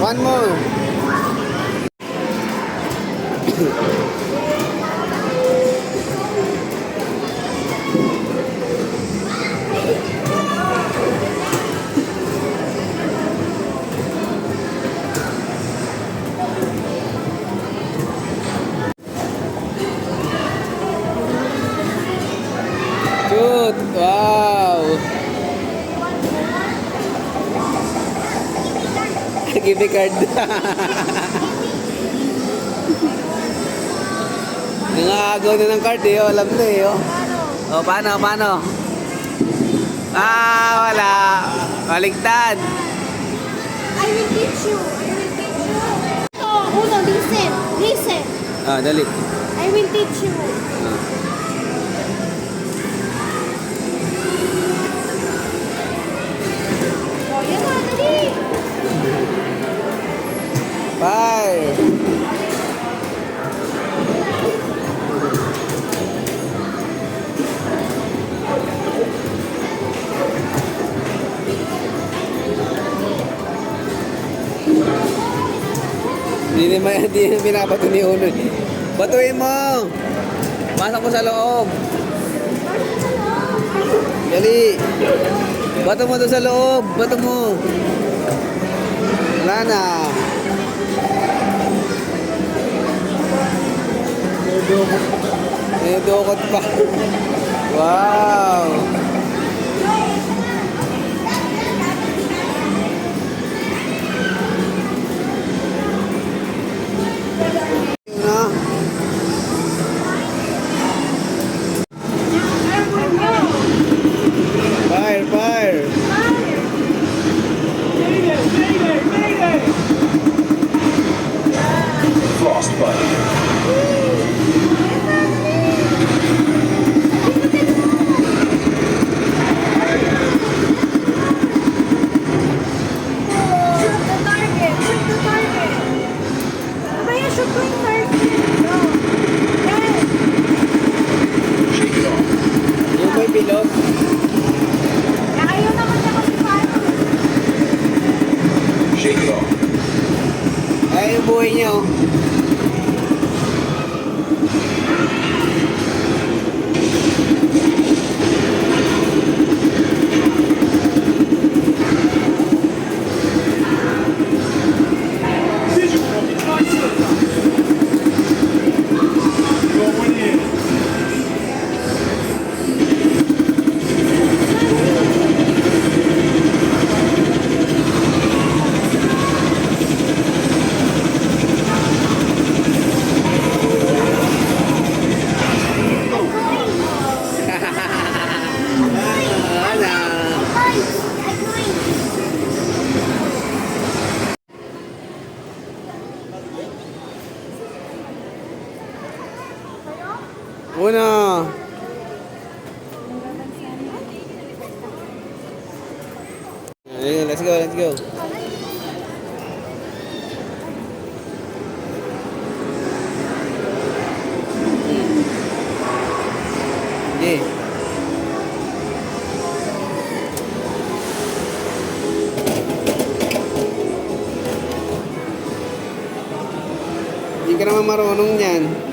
One more. Give me card. Nangagaw na ng card eh. oh. Alam na eh. Oh. oh, paano, paano? Ah, wala. Baligtad. I will teach you. I will teach you. Oh, Uno, listen. Listen. Ah, dali. I will teach you. Hindi naman binabato ni Uno. Batuin mo! Pasok mo sa loob. Dali. Bato mo doon sa loob. Bato mo. Wala na. May dukot pa. Wow. Una. Let's go, let's go. Okay. Hindi ka naman marunong yan.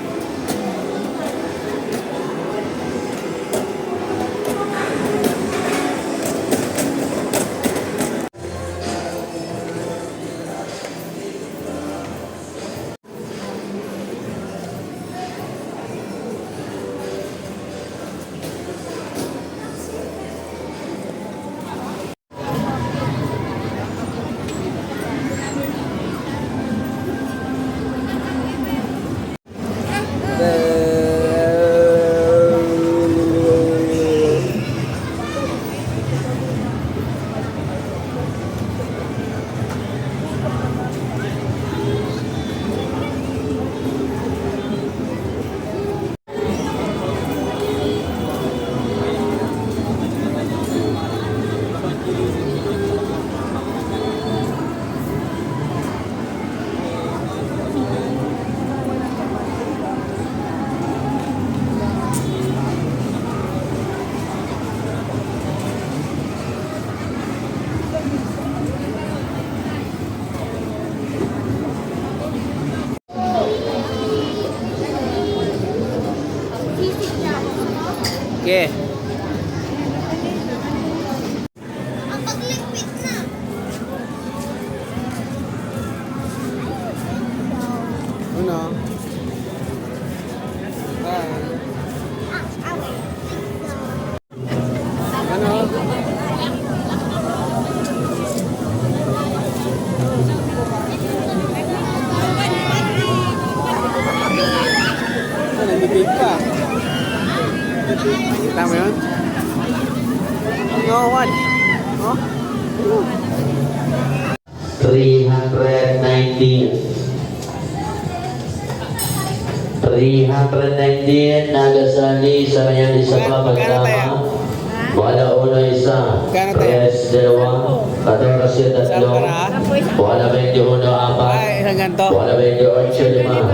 Kita mo yun? No, what? Oh? 319 319 nagasali sa kanyang isa pa pagkama wala uno isa? Yes, dalawa Katorasyo tatlo? Wala 21 apat Ay, isang ganito. Wala 28 lima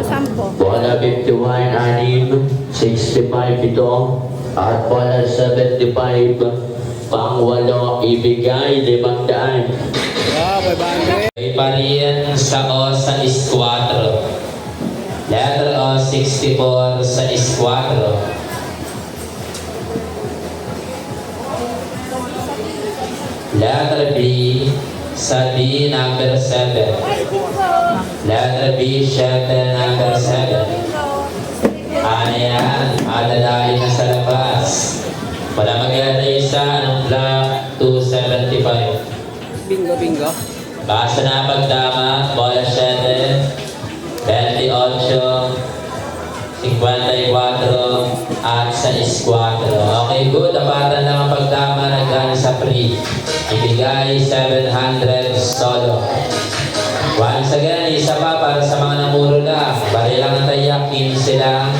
Wala 51 anim 65 ito At wala 75 Pang walo ibigay limang daan Wow, 500. may pariyan sa O sa is-4. Letter O, 64 sa is-4. Letter B sa B number 7. Letter B, shelter number 7. Ayan, madalain na sa labas. Wala mag isa ng block 275. Bingo, bingo. Basta na pagtama, bola 7, 28, 54, at sa iskwatro. Okay, good. Apatan lang ang pagtama na galing sa pre. Ibigay 700 solo. Once again, isa pa para sa mga namuro lang. Bali lang ang tayak, 15 lang.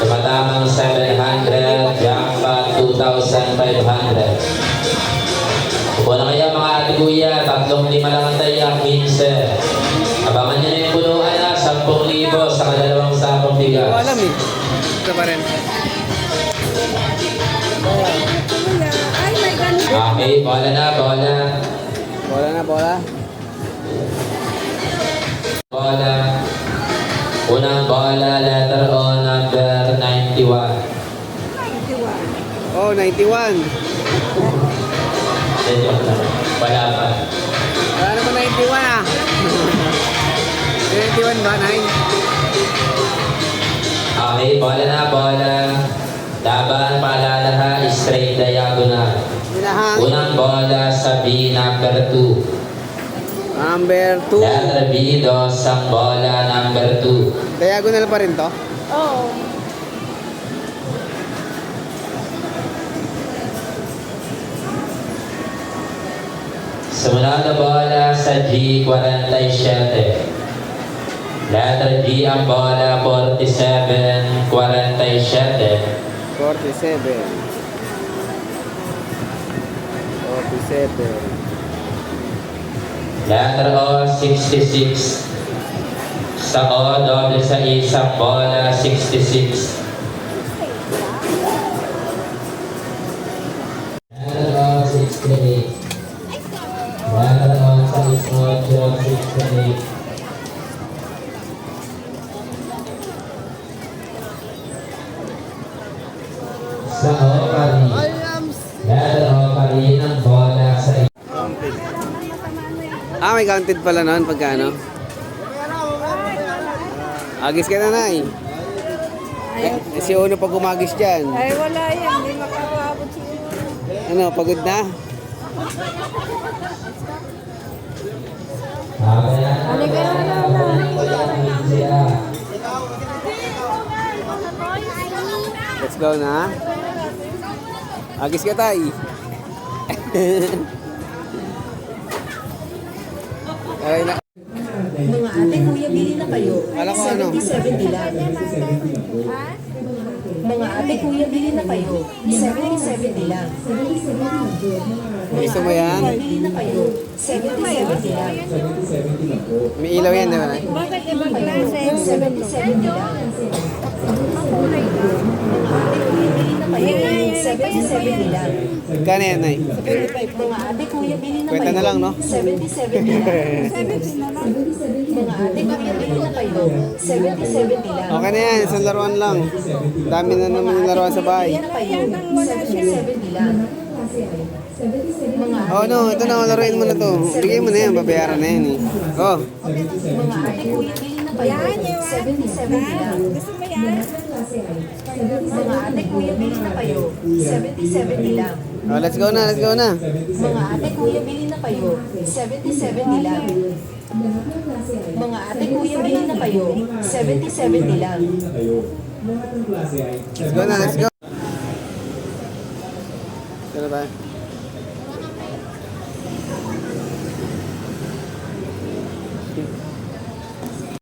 Tumatamang 700, jackpot 2,500. Upo na kayo mga ate kuya, tatlong lima lang ang tayak, minsan. Abangan nyo na yung punuan na, 10,000 sa kadalawang sapong Hindi ko bigas. alam eh. Ito pa rin. Okay, bola na, bola. Bola bola. Bola. Bola letter O number 91. Oh, 91. Hindi, joke lang. Wala pa. Wala naman 91 ah. 91 ba, Nay? Okay, bola na, bola. Laban, paalala ha, straight diagonal. Hinahang. Unang bola sa B number 2. Number 2. Letter B, dos ang bola number 2. Diagonal pa rin to? Oh. Sumunod na bola sa G47. Letter G ang bola, 47, 47. 47. 47. Letter O, 66. Sa O, doble sa isang bola, 66. Ah, may counted pala noon pagkano? Agis ka na, Nay. Eh, si Uno pag umagis dyan. Ay, wala yan. Hindi makakabot siguro. Ano, pagod na? Halika Let's go na. Agis ka, Tay. Aray na. Mga ate, kuya, bili na kayo. Kala ko ano? 70-70 lang. Mga ate, kuya, bili na kayo. 70-70 lang. Gusto mo yan? Bili na kayo. 70-70 lang. May ilaw yan, di ba? Bakit ibang klase? 70-70 lang. Mga ate, kuya, bili na kayo. 70-70 lang. Kano yan, Nay? Mga ate, kuya, bili na Kwenta kayo. na lang, no? 70-70 lang. Mga ate, kuya, bili na kayo. 70-70 lang. Okay na yan, isang laruan lang. Dami na naman yung laruan sa bahay. Bili na kayo. 70-70 lang. Mga Oh no, ito na, laruin mo na to. Bigay mo na yan, babayaran na yan eh. Oh, Mga ate kuya, bili na kayo. 70-70 lang. Gusto mo yan? Mga ate kuya, bili na kayo. 70-70 lang. Oh let's go na, let's go na. Mga ate kuya, bili na kayo. 70-70 lang. Mga ate kuya, bili na kayo. 70-70 lang. Let's go na, let's go. Na ba?